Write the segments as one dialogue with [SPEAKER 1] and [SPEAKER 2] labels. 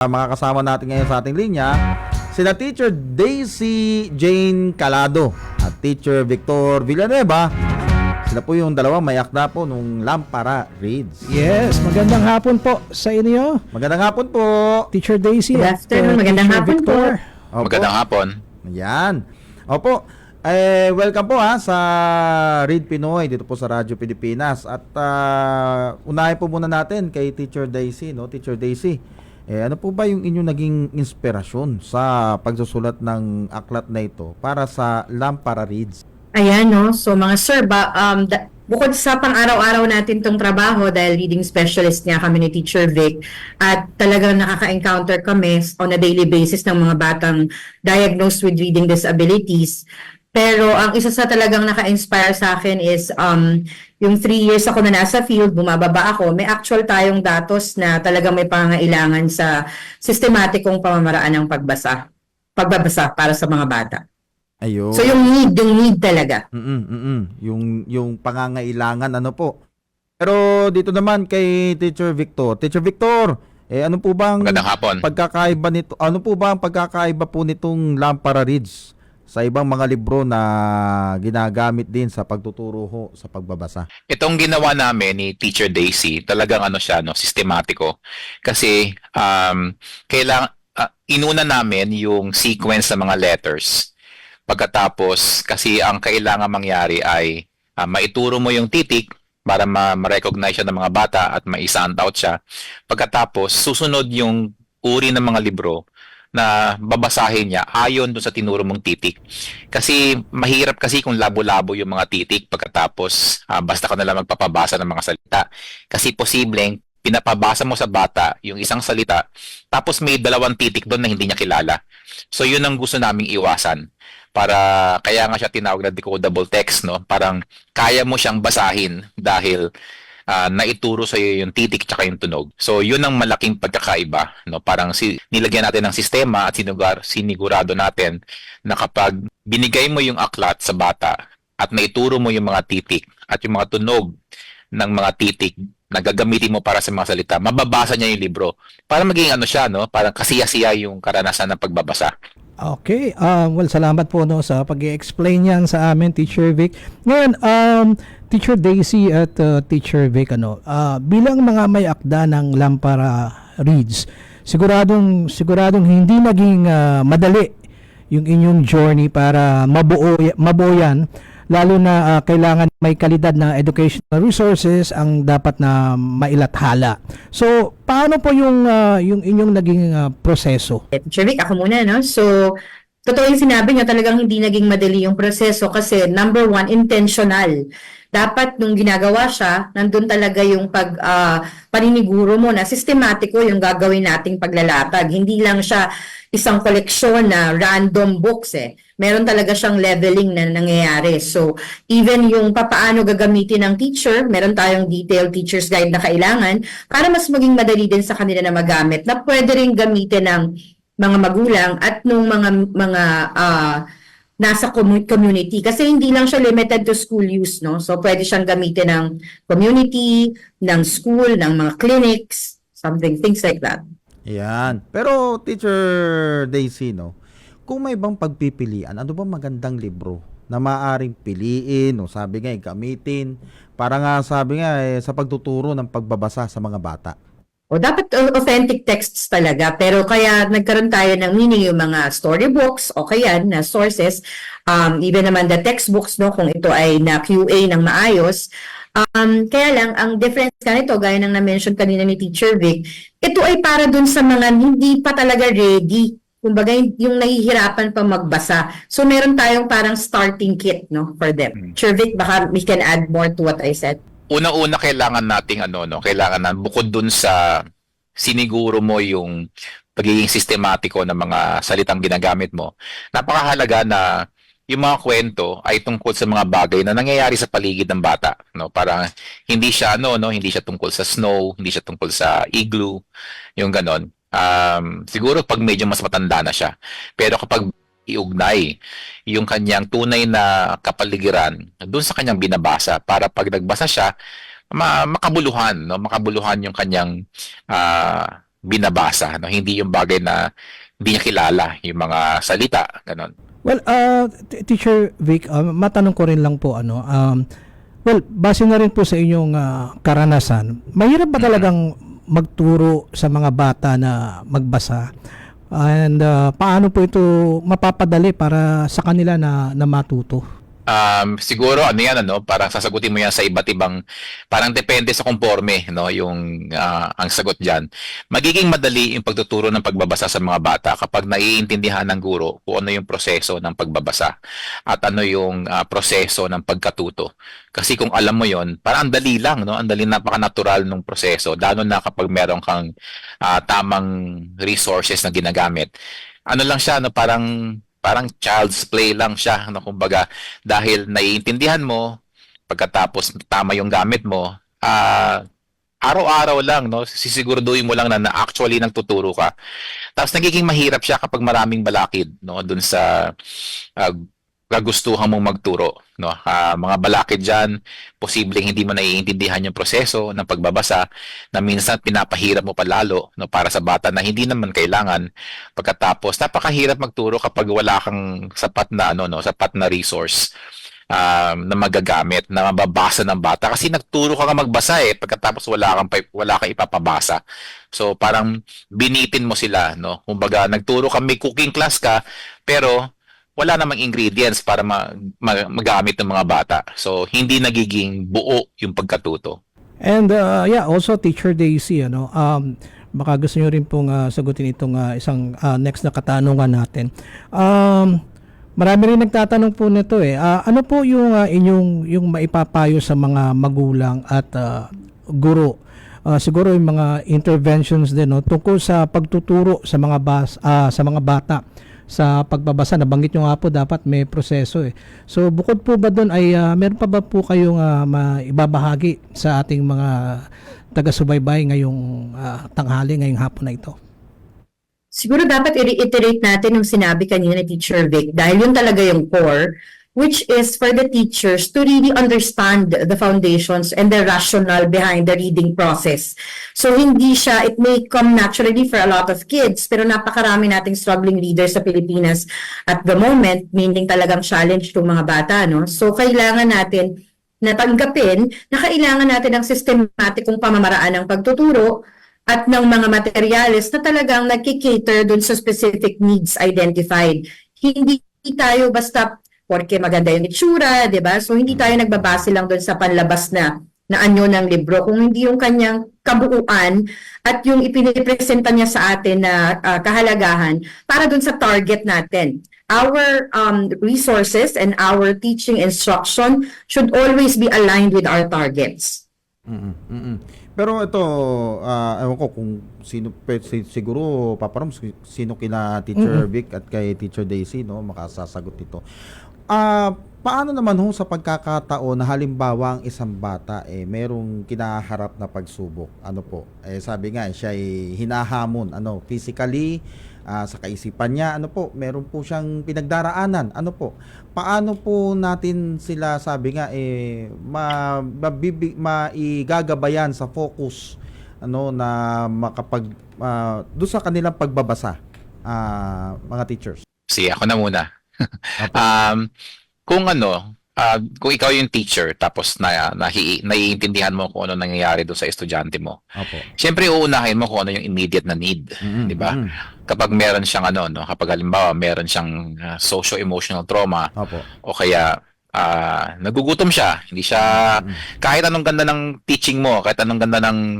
[SPEAKER 1] mga kasama natin ngayon sa ating linya, sina Teacher Daisy Jane Calado at Teacher Victor Villanueva. Sila po yung dalawang may akda po nung Lampara Reads.
[SPEAKER 2] Yes, magandang hapon po sa inyo,
[SPEAKER 1] Magandang hapon po.
[SPEAKER 2] Teacher Daisy
[SPEAKER 3] Good afternoon,
[SPEAKER 2] uh,
[SPEAKER 3] magandang
[SPEAKER 2] Teacher
[SPEAKER 3] hapon po.
[SPEAKER 2] Victor.
[SPEAKER 1] Opo.
[SPEAKER 4] Magandang hapon.
[SPEAKER 1] Yan. Opo. Eh, welcome po ha sa Read Pinoy dito po sa Radyo Pilipinas. At ah, unahin po muna natin kay Teacher Daisy, no? Teacher Daisy. Eh, ano po ba yung inyong naging inspirasyon sa pagsusulat ng aklat na ito para sa Lampara Reads?
[SPEAKER 3] Ayan, no? So, mga sir, ba, um, da- bukod sa pang-araw-araw natin tong trabaho dahil reading specialist niya kami ni Teacher Vic at talagang nakaka-encounter kami on a daily basis ng mga batang diagnosed with reading disabilities. Pero ang isa sa talagang naka-inspire sa akin is um, yung three years ako na nasa field, bumababa ako, may actual tayong datos na talagang may pangailangan sa sistematikong pamamaraan ng pagbasa pagbabasa para sa mga bata.
[SPEAKER 1] Ayun.
[SPEAKER 3] So yung need, yung need talaga.
[SPEAKER 1] Mm-mm, mm-mm. Yung yung pangangailangan ano po. Pero dito naman kay Teacher Victor. Teacher Victor, eh ano po bang
[SPEAKER 4] Magandang hapon.
[SPEAKER 1] pagkakaiba nito? Ano po ba ang pagkakaiba po nitong Lampara Reads sa ibang mga libro na ginagamit din sa pagtuturo ho sa pagbabasa?
[SPEAKER 4] Itong ginawa namin ni Teacher Daisy, talagang ano siya, no, sistematiko. Kasi um kailangan inuna namin yung sequence ng mga letters. Pagkatapos kasi ang kailangan mangyari ay ah, maituro mo yung titik para ma- ma-recognize siya ng mga bata at ma-sound out siya. Pagkatapos susunod yung uri ng mga libro na babasahin niya ayon doon sa tinuro mong titik. Kasi mahirap kasi kung labo-labo yung mga titik pagkatapos ah, basta ka na lang magpapabasa ng mga salita. Kasi posibleng pinapabasa mo sa bata yung isang salita tapos may dalawang titik doon na hindi niya kilala. So yun ang gusto naming iwasan. Para kaya nga siya tinawag na decodable text no. Parang kaya mo siyang basahin dahil ah, naituro sa iyo yung titik tsaka yung tunog. So yun ang malaking pagkakaiba no. Parang si nilagyan natin ng sistema at sinugar, sinigurado natin na kapag binigay mo yung aklat sa bata at naituro mo yung mga titik at yung mga tunog ng mga titik na gagamitin mo para sa mga salita, mababasa niya yung libro. Para maging ano siya, no? Parang kasiya-siya yung karanasan ng pagbabasa.
[SPEAKER 2] Okay, um, well, salamat po no, sa pag explain niyan sa amin, Teacher Vic. Ngayon, um, Teacher Daisy at uh, Teacher Vic, ano, ah, bilang mga may akda ng Lampara Reads, siguradong, siguradong hindi naging ah, madali yung inyong journey para mabuo, mabuo yan lalo na ah, kailangan may kalidad na educational resources ang dapat na mailathala. So, paano po yung ah, yung inyong naging ah, proseso?
[SPEAKER 3] Teacher Vic, ako muna, no? So, totoo yung sinabi niyo, talagang hindi naging madali yung proseso kasi number one, intentional. Dapat nung ginagawa siya, nandun talaga yung pag ah, paniniguro mo na sistematiko yung gagawin nating paglalatag. Hindi lang siya isang koleksyon na random books eh. Meron talaga siyang leveling na nangyayari. So, even yung papaano gagamitin ng teacher, meron tayong detailed teacher's guide na kailangan para mas maging madali din sa kanila na magamit na pwede rin gamitin ng mga magulang at nung mga mga ah, nasa commu- community kasi hindi lang siya limited to school use no so pwede siyang gamitin ng community ng school ng mga clinics something things like that
[SPEAKER 1] Yan. Pero Teacher Daisy, no? Kung may bang pagpipilian, ano ba magandang libro na maaring piliin o sabi nga eh, gamitin para nga sabi nga eh, sa pagtuturo ng pagbabasa sa mga bata?
[SPEAKER 3] O dapat authentic texts talaga pero kaya nagkaroon tayo ng meaning yung mga storybooks o kaya na sources um, even naman the textbooks no kung ito ay na QA ng maayos Um, kaya lang, ang difference ka nito, gaya ng na-mention kanina ni Teacher Vic, ito ay para dun sa mga hindi pa talaga ready. Kumbaga, yung nahihirapan pa magbasa. So, meron tayong parang starting kit, no, for them.
[SPEAKER 4] Hmm.
[SPEAKER 3] Teacher Vic, baka we can add more to what I said.
[SPEAKER 4] Unang-una kailangan nating ano no, kailangan na bukod dun sa siniguro mo yung pagiging sistematiko ng mga salitang ginagamit mo. Napakahalaga na yung mga kwento ay tungkol sa mga bagay na nangyayari sa paligid ng bata, no? Parang hindi siya ano, no, hindi siya tungkol sa snow, hindi siya tungkol sa igloo, yung ganon. Um, siguro pag medyo mas matanda na siya. Pero kapag iugnay yung kanyang tunay na kapaligiran doon sa kanyang binabasa para pag nagbasa siya ma- makabuluhan no makabuluhan yung kanyang ah, binabasa, no? Hindi yung bagay na hindi niya kilala, yung mga salita, ganon.
[SPEAKER 2] Well, uh, Teacher Vic, uh, matanong ko rin lang po ano, um, well, base na rin po sa inyong uh, karanasan, mahirap ba talagang magturo sa mga bata na magbasa? And uh, paano po ito mapapadali para sa kanila na, na matuto?
[SPEAKER 4] Um, siguro ano yan ano, parang sasagutin mo yan sa iba't ibang parang depende sa conforme no, yung ah, ang sagot diyan. Magiging madali yung pagtuturo ng pagbabasa sa mga bata kapag naiintindihan ng guro kung ano yung proseso ng pagbabasa at ano yung ah, proseso ng pagkatuto. Kasi kung alam mo yon, parang ang dali lang no, ang dali napaka-natural ng proseso lalo na kapag meron kang ah, tamang resources na ginagamit. Ano lang siya no, parang parang child's play lang siya no kumbaga. Dahil naiintindihan mo pagkatapos tama yung gamit mo ah araw-araw lang no sisiguraduhin mo lang na, na actually nagtuturo ka. Tapos nagiging mahirap siya kapag maraming balakid no dun sa ah, kagustuhan mong magturo no? Ah, mga balakid diyan posibleng hindi mo naiintindihan yung proseso ng pagbabasa na minsan pinapahirap mo palalo no? Para sa bata na hindi naman kailangan. Pagkatapos napakahirap magturo kapag wala kang sapat na ano no? Sapat na resource um, na magagamit na mababasa ng bata. Kasi nagturo ka nga magbasa eh. Pagkatapos wala kang wala kang ipapabasa. So parang binitin mo sila no? Kumbaga nagturo ka may cooking class ka pero wala namang ingredients para ma- ma- magamit ng mga bata so hindi nagiging buo yung pagkatuto
[SPEAKER 2] And uh, yeah, also Teacher Daisy, ano, um, baka gusto nyo rin pong uh, sagutin itong uh, isang uh, next na katanungan natin. Um, marami rin nagtatanong po nito eh. Ah, ano po yung uh, inyong yung maipapayo sa mga magulang at uh, guro? Ah, siguro yung mga interventions din no tungkol sa pagtuturo sa mga bas ah, sa mga bata sa pagbabasa nabanggit nyo nga po dapat may proseso eh. So bukod po ba doon ay ah, meron pa ba po kayong ah, maibabahagi sa ating mga taga-subaybay ngayong ah, tanghali ngayong hapon na ito?
[SPEAKER 3] Siguro dapat i-reiterate natin yung sinabi kanina ni Teacher Vic dahil yun talaga yung core which is for the teachers to really understand the foundations and the rationale behind the reading process. So hindi siya, it may come naturally for a lot of kids, pero napakarami nating struggling readers sa Pilipinas at the moment, meaning talagang challenge itong mga bata. No? So kailangan natin natanggapin na kailangan natin ng systematikong pamamaraan ng pagtuturo at ng mga materyales na talagang nagkikater dun sa specific needs identified. Hindi tayo basta porque maganda yung itsura, di ba? So hindi tayo nagbabase lang dun sa panlabas na na anyo ng libro, kung hindi yung kanyang kabuuan at yung ipinipresenta niya sa atin na ah, kahalagahan para dun sa target natin. Our um, resources and our teaching instruction should always be aligned with our targets.
[SPEAKER 1] Mm-mm, mm-mm. Pero ito, ah, ewan ko kung sino, siguro, Papa Roms, sino kina Teacher Vic at kay Teacher Daisy, no, makasasagot dito. Ah, paano naman ho sa pagkakataon na halimbawa ang isang bata eh merong kinaharap na pagsubok? Ano po? Eh sabi nga eh, siya ay hinahamon ano physically ah, sa kaisipan niya. Ano po? Meron po siyang pinagdaraanan. Ano po? Paano po natin sila sabi nga eh ma, mabibi, maigagabayan sa focus ano na makapag ah, doon sa kanilang pagbabasa ah, mga teachers?
[SPEAKER 4] Sige ako na muna um, kung ano, ah, kung ikaw yung teacher tapos na, nahi, naiintindihan mo kung ano nangyayari doon sa estudyante mo.
[SPEAKER 1] Opo.
[SPEAKER 4] Siyempre uunahin mo kung ano yung immediate na need,
[SPEAKER 1] Mm-mm,
[SPEAKER 4] 'di ba? Kapag meron siyang ano, no, kapag halimbawa meron siyang ah, socio-emotional trauma
[SPEAKER 1] Opo.
[SPEAKER 4] o kaya ah, nagugutom siya, hindi siya
[SPEAKER 1] Mm-mm.
[SPEAKER 4] kahit anong ganda ng teaching mo, kahit anong ganda ng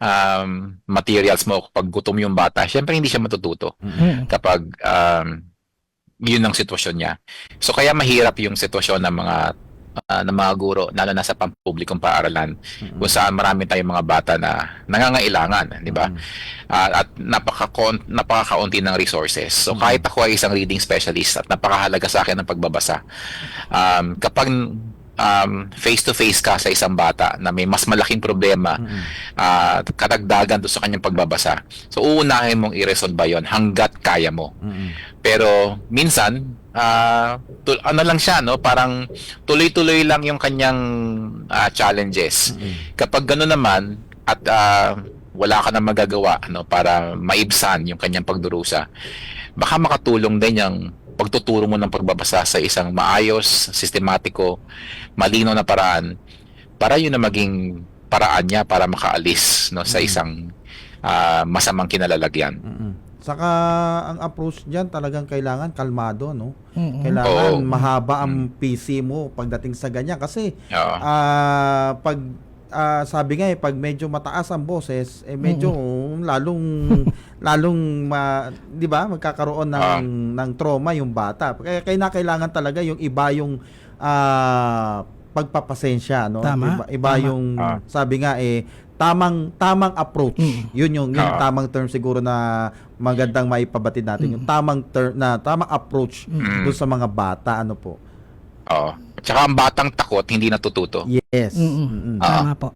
[SPEAKER 4] um, materials mo kapag gutom yung bata, siyempre hindi siya matututo
[SPEAKER 2] Mm.
[SPEAKER 4] kapag um, yun ang sitwasyon niya. So kaya mahirap yung sitwasyon ng mga ah, ng mga guro lalo na sa pampublikong paaralan
[SPEAKER 1] Mm-mm.
[SPEAKER 4] kung saan marami tayong mga bata na nangangailangan, di ba?
[SPEAKER 1] Mm.
[SPEAKER 4] Ah, at napaka napakakaunti ng resources. So kahit ako ay isang reading specialist at napakahalaga sa akin ang pagbabasa. Um, kapag um, face-to-face ka sa isang bata na may mas malaking problema
[SPEAKER 1] Mm-mm.
[SPEAKER 4] at kadagdagan doon sa kanyang pagbabasa. So uunahin mong i-resolve ba yun hanggat kaya mo.
[SPEAKER 1] Mm-mm.
[SPEAKER 4] Pero minsan, ah, tul- ano lang siya, no? Parang tuloy-tuloy lang yung kanyang ah, challenges.
[SPEAKER 1] Mm-mm.
[SPEAKER 4] Kapag gano'n naman, at ah, wala ka na magagawa ano para maibsan yung kanyang pagdurusa. Baka makatulong din yung pagtuturo mo ng pagbabasa sa isang maayos, sistematiko, malino na paraan para yun na maging paraan niya para makaalis no sa
[SPEAKER 1] Mm.
[SPEAKER 4] isang ah, masamang kinalalagyan.
[SPEAKER 1] Saka ang approach diyan talagang kailangan kalmado, no?
[SPEAKER 2] Mm-mm.
[SPEAKER 1] Kailangan
[SPEAKER 4] Oo.
[SPEAKER 1] mahaba ang PC mo pagdating sa ganyan kasi
[SPEAKER 4] Oo.
[SPEAKER 1] ah pag ah, sabi nga eh pag medyo mataas ang boses eh medyo lalong lalong ma, 'di ba magkakaroon ng
[SPEAKER 4] Ah.
[SPEAKER 1] ng trauma yung bata. Kaya kaya kailangan talaga yung iba yung ah, pagpapasensya no. Iba,
[SPEAKER 2] Tama,
[SPEAKER 1] iba
[SPEAKER 2] tama.
[SPEAKER 1] yung
[SPEAKER 4] Ah.
[SPEAKER 1] sabi nga eh tamang tamang approach.
[SPEAKER 2] Mm.
[SPEAKER 1] Yun yung yun yung
[SPEAKER 4] Ah.
[SPEAKER 1] tamang term siguro na magandang maipabatid natin yung tamang term na tamang approach
[SPEAKER 4] Mm.
[SPEAKER 1] doon sa mga bata ano po.
[SPEAKER 4] Oo. At saka ang batang takot hindi natututo.
[SPEAKER 1] Yes.
[SPEAKER 2] Mm-mm.
[SPEAKER 4] Ah.
[SPEAKER 2] Tama po.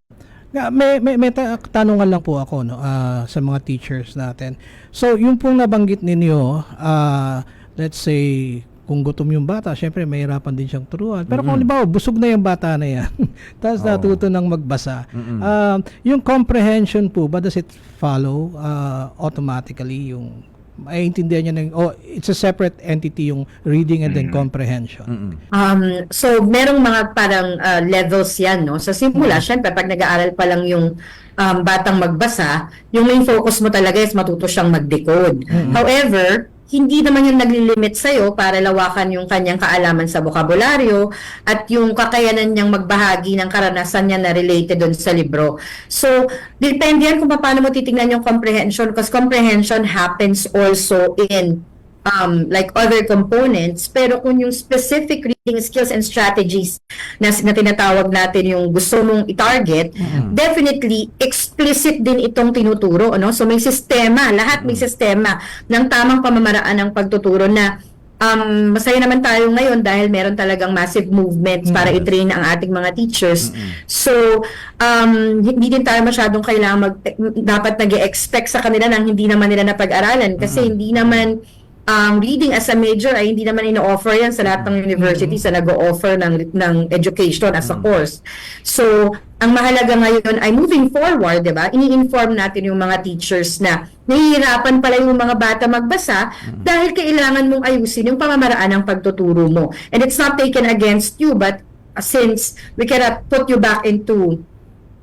[SPEAKER 2] Nga, May, may, may ta- tanungan lang po ako no, ah, sa mga teachers natin. So, yung pong nabanggit ninyo, ah, let's say, kung gutom yung bata, syempre mahirapan din siyang turuan. Pero kung halimbawa, busog na yung bata na yan, tapos natuto ng magbasa, ah, yung comprehension po, ba does it follow ah, automatically yung maiintindihan niya ng, oh, it's a separate entity yung reading and then
[SPEAKER 4] Mm.
[SPEAKER 2] comprehension.
[SPEAKER 1] Mm-mm.
[SPEAKER 3] Um, so, merong mga parang uh, levels yan, no? Sa simula,
[SPEAKER 2] Mm.
[SPEAKER 3] syempre, pag nag-aaral pa lang yung um, batang magbasa, yung main focus mo talaga is matuto siyang mag-decode.
[SPEAKER 2] Mm-hmm.
[SPEAKER 3] However, hindi naman yung naglilimit sa'yo para lawakan yung kanyang kaalaman sa bokabularyo at yung kakayanan niyang magbahagi ng karanasan niya na related doon sa libro. So, depende yan kung paano mo titingnan yung comprehension because comprehension happens also in um, like other components, pero kung yung specific reading skills and strategies na, na tinatawag natin yung gusto mong i-target, definitely explicit din itong tinuturo. Ano? So may sistema, lahat may sistema ng tamang pamamaraan ng pagtuturo na um, masaya naman tayo ngayon dahil meron talagang massive movements para i-train ang ating mga teachers. So, um, hindi din tayo masyadong kailangan mag, dapat nag expect sa kanila nang hindi naman nila napag-aralan kasi hindi naman um, reading as a major ay hindi naman ino-offer yan sa lahat ng universities na nag-o-offer ng, ng education as a course. So, ang mahalaga ngayon ay moving forward, di ba? Ini-inform natin yung mga teachers na nahihirapan pala yung mga bata magbasa dahil kailangan mong ayusin yung pamamaraan ng pagtuturo mo. And it's not taken against you, but uh, since we cannot put you back into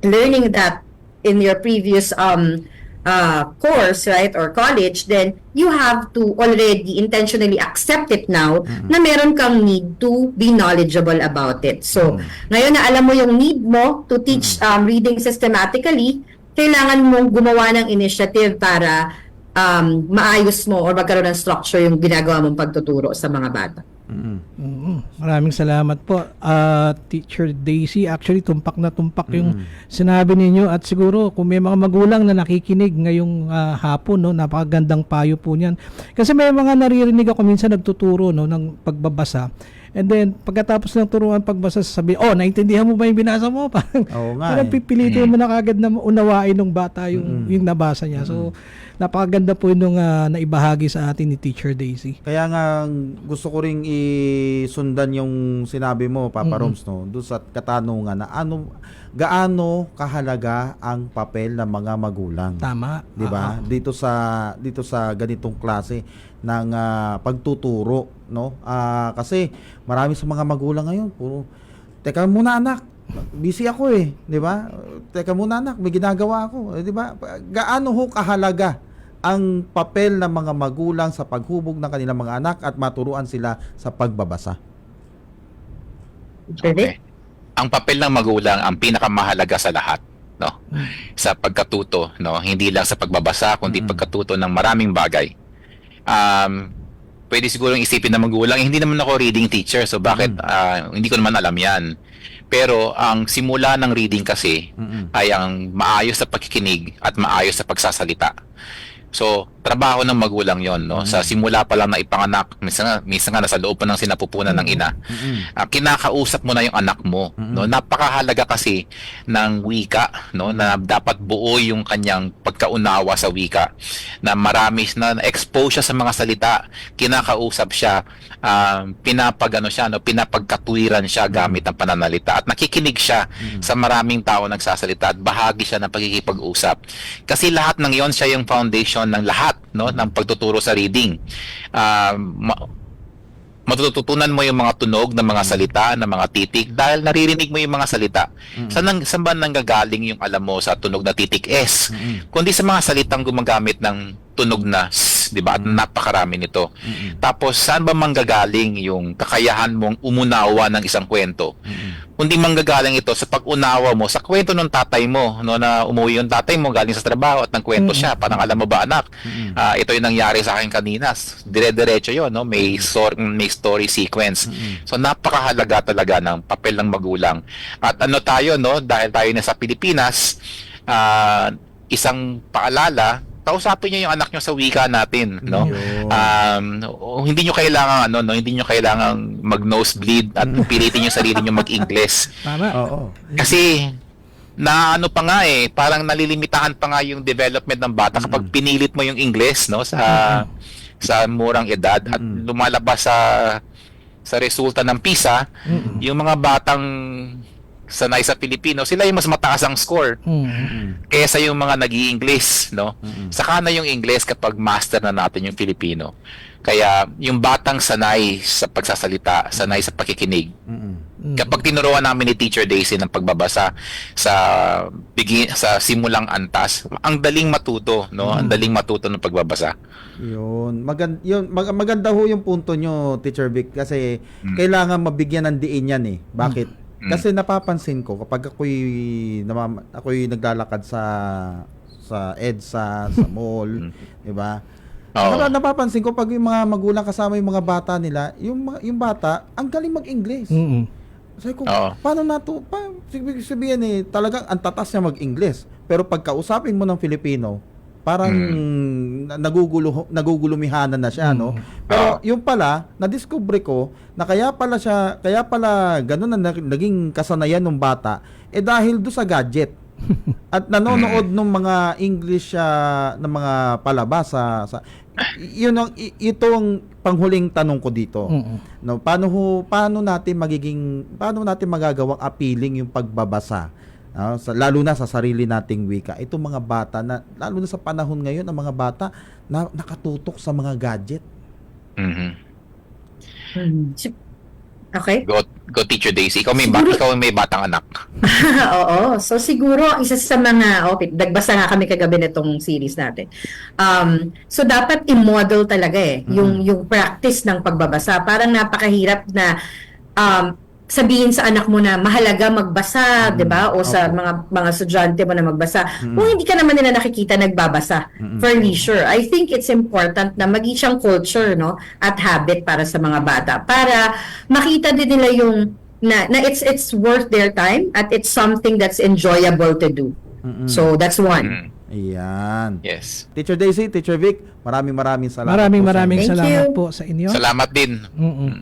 [SPEAKER 3] learning that in your previous um uh course right or college then you have to already intentionally accept it now na meron kang need to be knowledgeable about it. So ngayon na alam mo yung need mo to teach um, reading systematically kailangan mong gumawa ng initiative para um, maayos mo or magkaroon ng structure yung ginagawa mong pagtuturo sa mga bata
[SPEAKER 1] Mm-mm.
[SPEAKER 2] Mm, Maraming salamat po, ah, Teacher Daisy. Actually, tumpak na tumpak yung sinabi ninyo at siguro kung may mga magulang na nakikinig ngayong ah, hapon, no, napakagandang payo po niyan. Kasi may mga naririnig ako minsan nagtuturo no, ng pagbabasa. And then, pagkatapos ng turuan pagbasa, sabi, oh, naintindihan mo ba yung binasa mo? Parang,
[SPEAKER 1] Oo nga.
[SPEAKER 2] parang
[SPEAKER 1] eh.
[SPEAKER 2] pipilitin mo na kagad na unawain ng bata yung, yung nabasa niya. So, napakaganda po yung ah, naibahagi sa atin ni Teacher Daisy.
[SPEAKER 1] Kaya nga gusto ko ring isundan yung sinabi mo Papa Roms no doon sa katanungan na ano gaano kahalaga ang papel ng mga magulang.
[SPEAKER 2] Tama.
[SPEAKER 1] 'Di ba? Dito sa dito sa ganitong klase ng ah, pagtuturo, no? Ah, kasi marami sa mga magulang ngayon puro Teka muna anak, busy ako eh, 'di ba? Teka muna anak, may ginagawa ako, eh, 'di ba? Gaano ho kahalaga ang papel ng mga magulang sa paghubog ng kanilang mga anak at maturuan sila sa pagbabasa.
[SPEAKER 3] Pwede?
[SPEAKER 4] Okay. Ang papel ng magulang ang pinakamahalaga sa lahat, no? Sa pagkatuto, no? Hindi lang sa pagbabasa, kundi
[SPEAKER 1] Mm.
[SPEAKER 4] pagkatuto ng maraming bagay. Um, pwede siguro isipin ng magulang, eh, hindi naman ako reading teacher, so bakit
[SPEAKER 1] Mm.
[SPEAKER 4] ah, hindi ko naman alam 'yan. Pero ang simula ng reading kasi
[SPEAKER 1] Mm-mm.
[SPEAKER 4] ay ang maayos sa pagkikinig at maayos sa pagsasalita. So, trabaho ng magulang 'yon, no? Sa simula pa lang na ipanganak, minsan nga, minsan nga nasa loob pa ng sinapupunan ng ina.
[SPEAKER 1] Mm-mm.
[SPEAKER 4] Ah, kinakausap mo na yung anak mo, no? Napakahalaga kasi ng wika, no? Na dapat buo yung kanyang pagkaunawa sa wika. Na marami na expose siya sa mga salita, kinakausap siya, um, pinapagano siya, no? Pinapagkatuwiran siya gamit ang pananalita at nakikinig siya sa maraming tao nagsasalita at bahagi siya ng pagkikipag-usap. Kasi lahat ng 'yon siya yung foundation ng lahat, no? Ng pagtuturo sa reading. Um, ma- matututunan mo yung mga tunog ng mga salita, ng mga titik dahil naririnig mo yung mga salita. Saan, nang, saan ba nanggagaling yung alam mo sa tunog na titik S? Kundi sa mga salitang gumagamit ng tunog na di ba? At napakarami nito. Tapos saan ba manggagaling yung kakayahan mong umunawa ng isang kwento? Kundi manggagaling ito sa pag-unawa mo sa kwento ng tatay mo, no, na umuwi yung tatay mo galing sa trabaho at nagkwento siya, parang alam mo ba anak, ah, ito yung nangyari sa akin kanina. Dire-diretso yun, no? May, sor- may story sequence. So napakahalaga talaga ng papel ng magulang. At ano tayo, no, dahil tayo na sa Pilipinas, ah, isang paalala, kausapin niyo yung anak niyo sa wika natin, no? Um, hindi niyo kailangan ano, no, hindi niyo kailangan mag-nosebleed at pilitin yung sarili niyo mag-Ingles.
[SPEAKER 2] Tama.
[SPEAKER 1] Oo.
[SPEAKER 4] Kasi na ano pa nga eh, parang nalilimitahan pa nga yung development ng bata kapag pinilit mo yung Ingles, no, sa sa murang edad at lumalabas sa sa resulta ng PISA, yung mga batang sanay sa Pilipino, sila yung mas mataas ang score
[SPEAKER 2] Mm.
[SPEAKER 4] kaysa yung mga nag english no? Saka na yung Ingles kapag master na natin yung Filipino. Kaya yung batang sanay sa pagsasalita, sanay sa pakikinig.
[SPEAKER 1] Mm-mm.
[SPEAKER 4] Kapag tinuruan namin ni Teacher Daisy ng pagbabasa sa bigi, sa simulang antas, ang daling matuto, no? Ang daling matuto ng pagbabasa.
[SPEAKER 1] Yun. Maganda, yun mag- maganda ho yung punto nyo, Teacher Vic, kasi
[SPEAKER 4] Mm.
[SPEAKER 1] kailangan mabigyan ng diin yan eh. Bakit?
[SPEAKER 4] Mm.
[SPEAKER 1] Kasi napapansin ko kapag ako'y namam- ako'y naglalakad sa sa EDSA, sa mall, 'di ba? Napa- napapansin ko pag yung mga magulang kasama yung mga bata nila, yung yung bata ang galing mag-English.
[SPEAKER 2] Mm.
[SPEAKER 1] Sabi ko,
[SPEAKER 4] Oo.
[SPEAKER 1] paano nato? Pa, ibig sabihin eh, talagang ang tatas niya mag-English. Pero pag kausapin mo ng Filipino, parang na- nagugulo nagugulumihanan na siya, no? Pero yung pala, na-discover ko na kaya pala siya, kaya pala ganun na nag- naging kasanayan ng bata eh dahil do sa gadget. At nanonood ng mga English ah, ng mga palabas sa, sa y- yun ang i- ito ang panghuling tanong ko dito.
[SPEAKER 2] Mm.
[SPEAKER 1] No, paano ho, paano natin magiging paano natin magagawang appealing yung pagbabasa? Ah, sa, lalo na sa sarili nating wika. Itong mga bata na lalo na sa panahon ngayon ang mga bata na nakatutok sa mga gadget.
[SPEAKER 4] Mhm.
[SPEAKER 3] Hmm. Okay.
[SPEAKER 4] Go, go Teacher Daisy. Ikaw may, ba-
[SPEAKER 3] Siguro-
[SPEAKER 4] ikaw may batang anak.
[SPEAKER 3] Oo. So siguro isa sa mga okay, nagbasa nga kami kagabi nitong series natin. Um, so dapat i-model talaga eh yung yung practice ng pagbabasa. Parang napakahirap na um, sabihin sa anak mo na mahalaga magbasa, 'di ba? O sa
[SPEAKER 1] Opo.
[SPEAKER 3] mga mga estudyante mo na magbasa. Kung hindi ka naman nila nakikita nagbabasa for leisure. I think it's important na maging siyang culture, no? At habit para sa mga bata para makita din nila yung na, na it's it's worth their time at it's something that's enjoyable to do.
[SPEAKER 1] Mm-mm.
[SPEAKER 3] So that's one.
[SPEAKER 4] Mm.
[SPEAKER 1] Ayan.
[SPEAKER 4] Yes.
[SPEAKER 1] Teacher Daisy, Teacher Vic, maraming maraming salamat
[SPEAKER 2] Maraming
[SPEAKER 1] po sa
[SPEAKER 2] maraming salamat
[SPEAKER 3] you.
[SPEAKER 2] po sa inyo.
[SPEAKER 4] Salamat din.
[SPEAKER 2] Mm-mm.